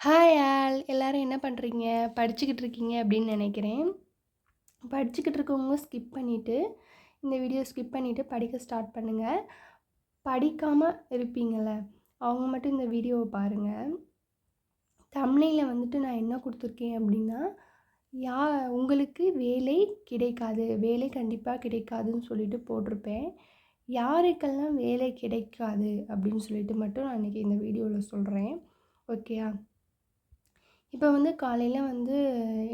Hi all. எல்லோரும் என்ன பண்ணுறீங்க படிச்சுக்கிட்டு இருக்கீங்க அப்படின்னு நினைக்கிறேன். படிச்சுக்கிட்டு இருக்கவங்க ஸ்கிப் பண்ணிவிட்டு இந்த வீடியோ ஸ்கிப் பண்ணிவிட்டு படிக்க ஸ்டார்ட் பண்ணுங்கள் படிக்காமல் இருப்பீங்கள அவங்க மட்டும் இந்த வீடியோவை பாருங்கள் தமிழில் வந்துட்டு நான் என்ன கொடுத்துருக்கேன் அப்படின்னா யா உங்களுக்கு வேலை கிடைக்காது. வேலை கண்டிப்பாக கிடைக்காதுன்னு சொல்லிட்டு போட்டிருப்பேன். யாருக்கெல்லாம் வேலை கிடைக்காது அப்படின்னு சொல்லிட்டு மட்டும் நான் இன்றைக்கி இந்த வீடியோவில் சொல்கிறேன் ஓகேயா இப்போ வந்து காலையில் வந்து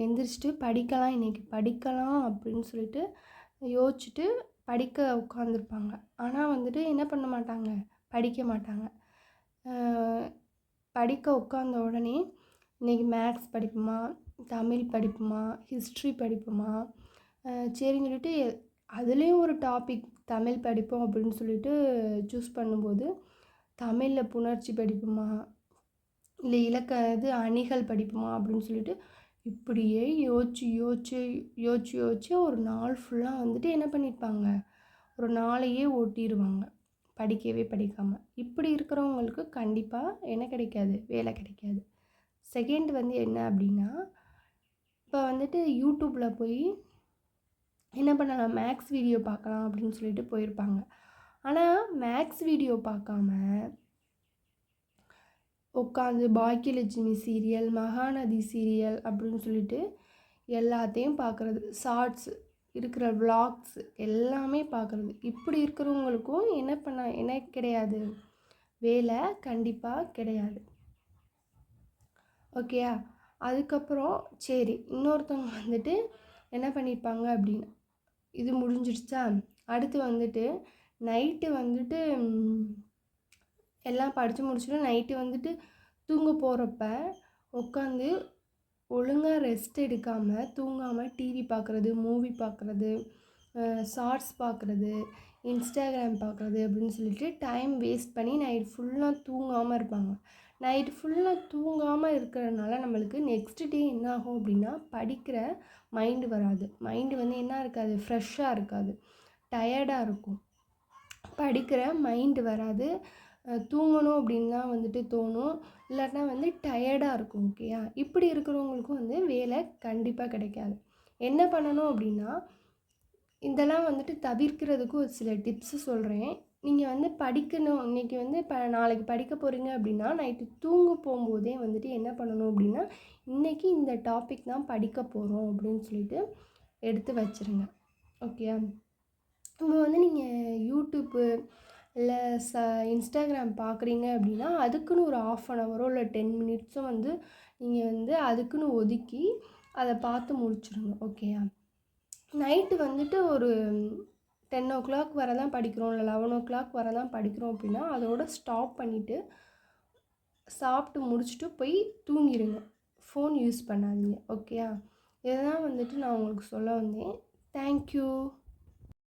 எந்திரிச்சிட்டு படிக்கலாம் இன்றைக்கி படிக்கலாம் அப்படின்னு சொல்லிட்டு யோசிச்சுட்டு படிக்க உட்காந்துருப்பாங்க ஆனால் வந்துட்டு என்ன பண்ண மாட்டாங்க? படிக்க மாட்டாங்க. படிக்க உட்காந்த உடனே இன்றைக்கி மேக்ஸ் படிப்புமா? தமிழ் படிப்புமா? ஹிஸ்ட்ரி படிப்புமா? சரின்னு சொல்லிட்டு அதுலேயும் ஒரு டாபிக் தமிழ் படிப்போம் அப்படின்னு சொல்லிட்டு சூஸ் பண்ணும்போது தமிழில் புணர்ச்சி படிப்புமா? இல்லை இலக்க இது அணிகள் படிப்போமா அப்படின்னு சொல்லிட்டு இப்படியே யோசிச்சு யோசிச்சு யோசிச்சு யோசிச்சு ஒரு நாள் ஃபுல்லாக வந்துட்டு என்ன பண்ணியிருப்பாங்க ஒரு நாளையே ஓட்டிடுவாங்க படிக்கவே படிக்காமல் இப்படி இருக்கிறவங்களுக்கு கண்டிப்பாக என்ன கிடைக்காது? வேலை கிடைக்காது. செகண்ட் வந்து என்ன அப்படின்னா இப்போ வந்துட்டு யூடியூப்பில் போய் என்ன பண்ணலாம்? மேக்ஸ் வீடியோ பார்க்கலாம் அப்படின்னு சொல்லிட்டு போயிருப்பாங்க. ஆனால் மேக்ஸ் வீடியோ பார்க்காம உட்காந்து பாக்கியலட்சுமி சீரியல் மகாநதி சீரியல் அப்படின்னு சொல்லிட்டு எல்லாத்தையும் பார்க்குறது. ஷார்ட்ஸ் இருக்கிற விளாக்ஸ் எல்லாமே பார்க்குறது. இப்படி இருக்கிறவங்களுக்கும் என்ன பண்ண என்ன கிடையாது? வேலை கண்டிப்பாக கிடையாது. ஓகேயா அதுக்கப்புறம் சரி இன்னொருத்தவங்க வந்துட்டு என்ன பண்ணியிருப்பாங்க அப்படின்னு? இது முடிஞ்சிடுச்சா? அடுத்து வந்துட்டு நைட்டு வந்துட்டு எல்லாம் படித்து முடிச்சுட்டு நைட்டு வந்துட்டு தூங்க போகிறப்ப உட்காந்து ஒழுங்காக ரெஸ்ட் எடுக்காமல் தூங்காமல் டிவி பார்க்குறது மூவி பார்க்குறது ஷார்ட்ஸ் பார்க்குறது இன்ஸ்டாகிராம் பார்க்குறது அப்படின்னு சொல்லிட்டு டைம் வேஸ்ட் பண்ணி நைட் ஃபுல்லாக தூங்காமல் இருப்பாங்க. நைட் ஃபுல்லாக தூங்காமல் இருக்கிறதுனால நம்மளுக்கு நெக்ஸ்ட் டே என்ன ஆகும் அப்படின்னா படிக்கிற மைண்டு வராது. மைண்டு வந்து என்ன இருக்காது? ஃப்ரெஷ்ஷாக இருக்காது. டயர்டாக இருக்கும். படிக்கிற மைண்டு வராது. தூங்கணும் அப்படின்னு தான் வந்துட்டு தோணும். இல்லாட்டினா வந்து டயர்டாக இருக்கும் ஓகேயா இப்படி இருக்கிறவங்களுக்கும் வந்து வேலை கண்டிப்பாக கிடைக்காது. என்ன பண்ணணும் அப்படின்னா இதெல்லாம் வந்துட்டு தவிர்க்கிறதுக்கு ஒரு சில டிப்ஸு சொல்கிறேன் நீங்கள் வந்து படிக்கணும் இன்றைக்கி வந்து இப்போ நாளைக்கு படிக்க போகிறீங்க அப்படின்னா நைட்டு தூங்க போகும்போதே வந்துட்டு என்ன பண்ணணும் அப்படின்னா இன்றைக்கி இந்த டாபிக் தான் படிக்க போகிறோம் அப்படின்னு சொல்லிட்டு எடுத்து வச்சுருங்க ஓகேயா இப்போ வந்து நீங்கள் யூடியூப்பு இல்லை ச இன்ஸ்டாகிராம் பார்க்குறீங்க அப்படின்னா அதுக்குன்னு ஒரு ஆஃப் அன் ஹவரோ இல்லை டென் மினிட்ஸோ வந்து நீங்கள் வந்து அதுக்குன்னு ஒதுக்கி அதை பார்த்து முடிச்சிடுங்க ஓகேயா நைட்டு வந்துட்டு ஒரு டென் ஓ கிளாக் வர தான் படிக்கிறோம் இல்லை லெவன் ஓ கிளாக் வர தான் படிக்கிறோம் அப்படின்னா அதோட ஸ்டாப் பண்ணிவிட்டு சாப்பிட்டு முடிச்சுட்டு போய் தூங்கிடுங்க ஃபோன் யூஸ் பண்ணாதீங்க ஓகேயா இதுதான் வந்துட்டு நான் உங்களுக்கு சொல்ல வந்தேன். தேங்க்யூ